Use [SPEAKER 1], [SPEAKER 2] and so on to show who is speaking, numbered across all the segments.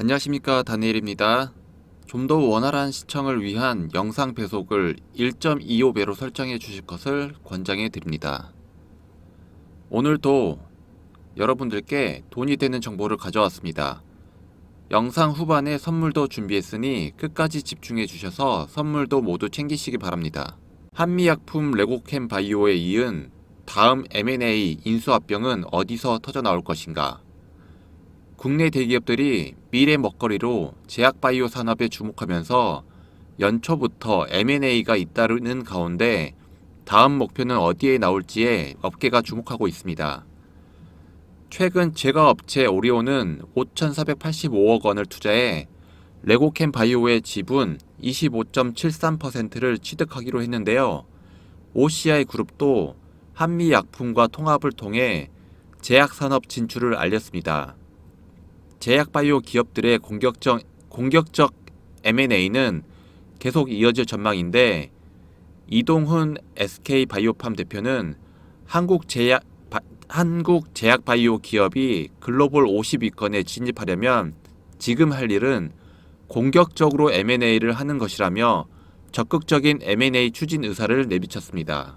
[SPEAKER 1] 안녕하십니까 다니엘입니다. 좀 더 원활한 시청을 위한 영상 배속을 1.25배로 설정해 주실 것을 권장해 드립니다. 오늘도 여러분들께 돈이 되는 정보를 가져왔습니다. 영상 후반에 선물도 준비했으니 끝까지 집중해 주셔서 선물도 모두 챙기시기 바랍니다. 한미약품 레고캠 바이오에 이은 다음 M&A 인수합병은 어디서 터져 나올 것인가? 국내 대기업들이 미래 먹거리로 제약바이오 산업에 주목하면서 연초부터 M&A가 잇따르는 가운데 다음 목표는 어디에 나올지에 업계가 주목하고 있습니다. 최근 제과 업체 오리온은 5,485억 원을 투자해 레고캠 바이오의 지분 25.73%를 취득하기로 했는데요. OCI 그룹도 한미약품과 통합을 통해 제약산업 진출을 알렸습니다. 제약바이오 기업들의 공격적, 공격적 M&A는 계속 이어질 전망인데 이동훈 SK바이오팜 대표는 한국 제약 바, 한국 제약 바이오 기업이 글로벌 50위권에 진입하려면 지금 할 일은 공격적으로 M&A를 하는 것이라며 적극적인 M&A 추진 의사를 내비쳤습니다.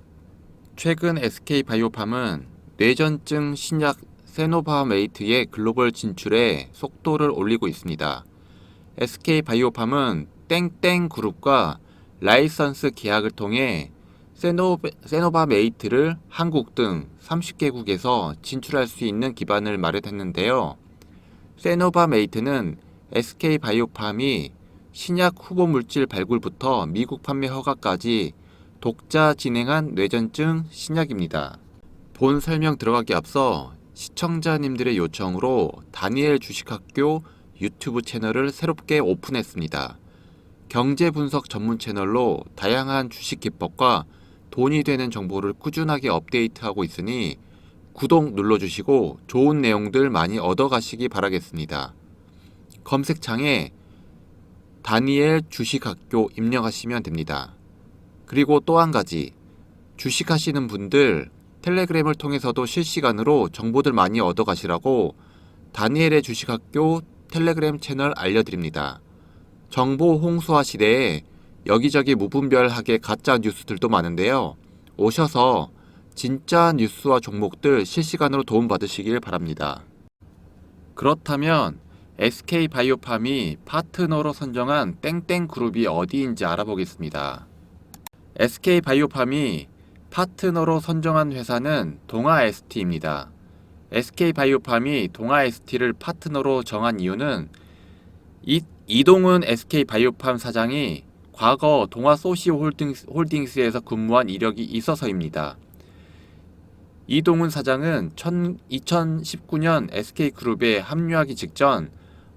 [SPEAKER 1] 최근 SK바이오팜은 뇌전증 신약 세노바메이트의 글로벌 진출에 속도를 올리고 있습니다. SK바이오팜은 땡땡 그룹과 라이선스 계약을 통해 세노, 세노바메이트를 한국 등 30개국에서 진출할 수 있는 기반을 마련했는데요. 세노바메이트는 SK바이오팜이 신약 후보 물질 발굴부터 미국 판매 허가까지 독자 진행한 뇌전증 신약입니다. 본 설명 들어가기 앞서 시청자님들의 요청으로 다니엘 주식학교 유튜브 채널을 새롭게 오픈했습니다. 경제 분석 전문 채널로 다양한 주식 기법과 돈이 되는 정보를 꾸준하게 업데이트하고 있으니 구독 눌러주시고 좋은 내용들 많이 얻어가시기 바라겠습니다. 검색창에 다니엘 주식학교 입력하시면 됩니다. 그리고 또 한 가지 주식하시는 분들 텔레그램을 통해서도 실시간으로 정보들 많이 얻어가시라고 다니엘의 주식학교 텔레그램 채널 알려드립니다. 정보 홍수화 시대에 여기저기 무분별하게 가짜 뉴스들도 많은데요. 오셔서 진짜 뉴스와 종목들 실시간으로 도움받으시길 바랍니다. 그렇다면 SK바이오팜이 파트너로 선정한 땡땡 그룹이 어디인지 알아보겠습니다. SK바이오팜이 파트너로 선정한 회사는 동아ST입니다. SK바이오팜이 동아ST를 파트너로 정한 이유는 이, 이동훈 SK바이오팜 사장이 과거 동아소시홀딩스, 에서 근무한 이력이 있어서입니다. 이동훈 사장은 2019년 SK그룹에 합류하기 직전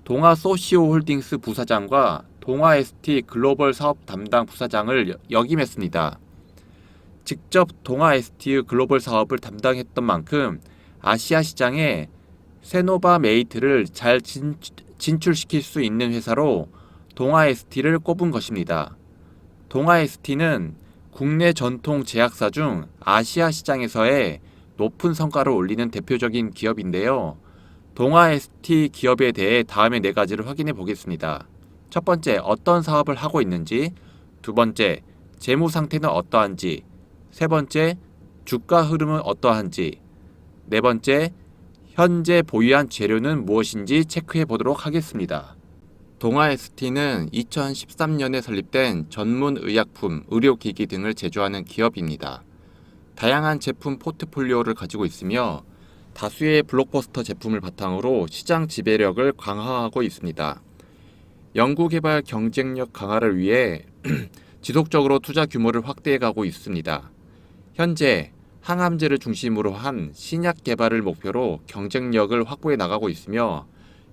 [SPEAKER 1] 동아소시오홀딩스 부사장과 동아ST 글로벌 사업 담당 부사장을 역임했습니다. 직접 동아 ST의 글로벌 사업을 담당했던 만큼 아시아 시장에 세노바 메이트를 잘 진, 진출시킬 수 있는 회사로 동아 ST를 꼽은 것입니다. 동아 ST는 국내 전통 제약사 중 아시아 시장에서의 높은 성과를 올리는 대표적인 기업인데요. 동아 ST 기업에 대해 다음에 네 가지를 확인해 보겠습니다. 첫 번째, 어떤 사업을 하고 있는지, 두 번째, 재무 상태는 어떠한지, 세 번째, 주가 흐름은 어떠한지, 네 번째, 현재 보유한 재료는 무엇인지 체크해 보도록 하겠습니다. 동아ST는 2013년에 설립된 전문 의약품, 의료기기 등을 제조하는 기업입니다. 다양한 제품 포트폴리오를 가지고 있으며 다수의 블록버스터 제품을 바탕으로 시장 지배력을 강화하고 있습니다. 연구개발 경쟁력 강화를 위해 지속적으로 투자 규모를 확대해 가고 있습니다. 현재 항암제를 중심으로 한 신약 개발을 목표로 경쟁력을 확보해 나가고 있으며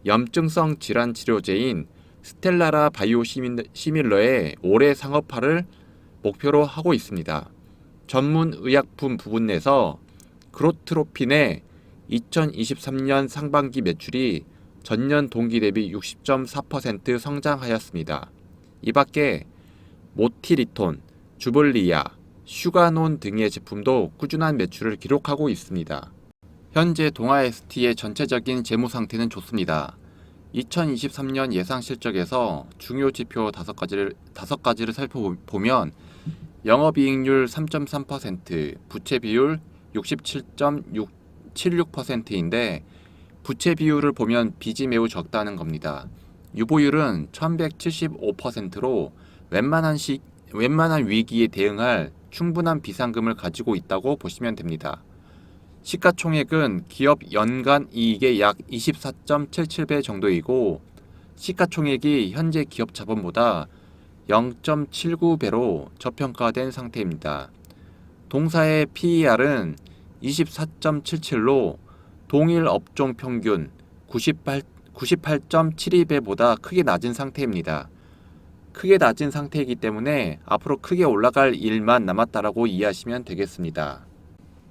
[SPEAKER 1] 염증성 질환 치료제인 스텔라라 바이오 시밀러의 올해 상업화를 목표로 하고 있습니다. 전문 의약품 부분 내서 그로트로핀의 2023년 상반기 매출이 전년 동기 대비 60.4% 성장하였습니다. 이 밖에 모티리톤, 주볼리아, 슈가논 등의 제품도 꾸준한 매출을 기록하고 있습니다. 현재 동아ST의 전체적인 재무 상태는 좋습니다. 2023년 예상 실적에서 중요 지표 다섯 가지를 다섯 가지를 살펴보면 영업이익률 3.3%, 부채 비율 67.76%인데 부채 비율을 보면 빚이 매우 적다는 겁니다. 유보율은 1175%로 웬만한 시, 웬만한 위기에 대응할 충분한 비상금을 가지고 있다고 보시면 됩니다. 시가총액은 기업 연간 이익의 약 24.77배 정도이고 시가총액이 현재 기업 자본보다 0.79배로 저평가된 상태입니다. 동사의 PER은 24.77로 동일 업종 평균 98, 98.72배보다 크게 낮은 상태입니다. 크게 낮은 상태이기 때문에 앞으로 크게 올라갈 일만 남았다라고 이해하시면 되겠습니다.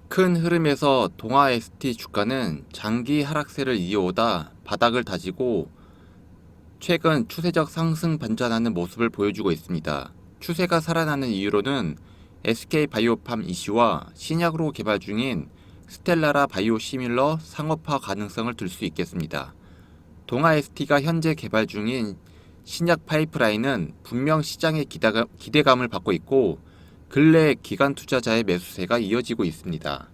[SPEAKER 1] 큰 흐름에서 동아 ST 주가는 장기 하락세를 이어오다 바닥을 다지고 최근 추세적 상승 반전하는 모습을 보여주고 있습니다. 추세가 살아나는 이유로는 SK 바이오팜 이슈와 신약으로 개발 중인 스텔라라 바이오 시밀러 상업화 가능성을 들 수 있겠습니다. 동아 ST가 현재 개발 중인 신약 파이프라인은 분명 시장의 기대감, 기대감을 받고 있고 근래 기관 투자자의 매수세가 이어지고 있습니다.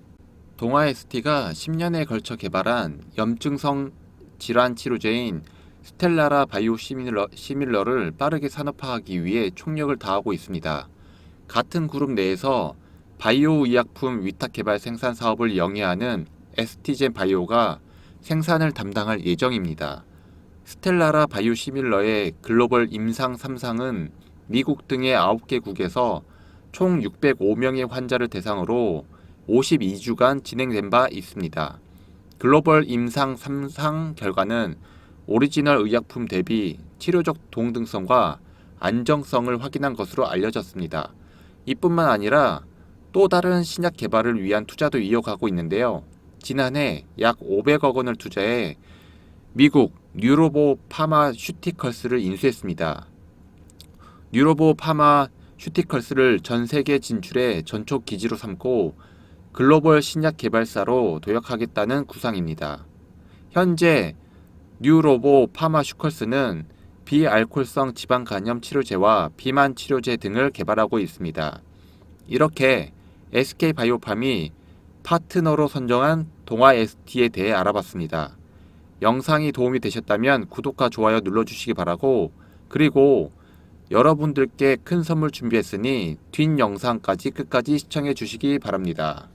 [SPEAKER 1] 동아 ST가 10년에 걸쳐 개발한 염증성 질환 치료제인 스텔라라 바이오 시밀러, 시밀러를 빠르게 산업화하기 위해 총력을 다하고 있습니다. 같은 그룹 내에서 바이오 의약품 위탁 개발 생산 사업을 영위하는 ST젠 바이오가 생산을 담당할 예정입니다. 스텔라라 바이오 시밀러의 글로벌 임상 3상은 미국 등의 9개국에서 총 605명의 환자를 대상으로 52주간 진행된 바 있습니다. 글로벌 임상 3상 결과는 오리지널 의약품 대비 치료적 동등성과 안정성을 확인한 것으로 알려졌습니다. 이뿐만 아니라 또 다른 신약 개발을 위한 투자도 이어가고 있는데요. 지난해 약 500억 원을 투자해 미국 뉴로보 파마슈티컬스를 인수했습니다. 뉴로보 파마슈티컬스를 전 세계 진출의 전촉 기지로 삼고 글로벌 신약 개발사로 도약하겠다는 구상입니다. 현재 뉴로보 파마슈컬스는 비알콜성 지방 간염 치료제와 비만 치료제 등을 개발하고 있습니다. 이렇게 SK 바이오팜이 파트너로 선정한 동아 ST에 대해 알아봤습니다. 영상이 도움이 되셨다면 구독과 좋아요 눌러주시기 바라고 그리고 여러분들께 큰 선물 준비했으니 뒷 영상까지 끝까지 시청해 주시기 바랍니다.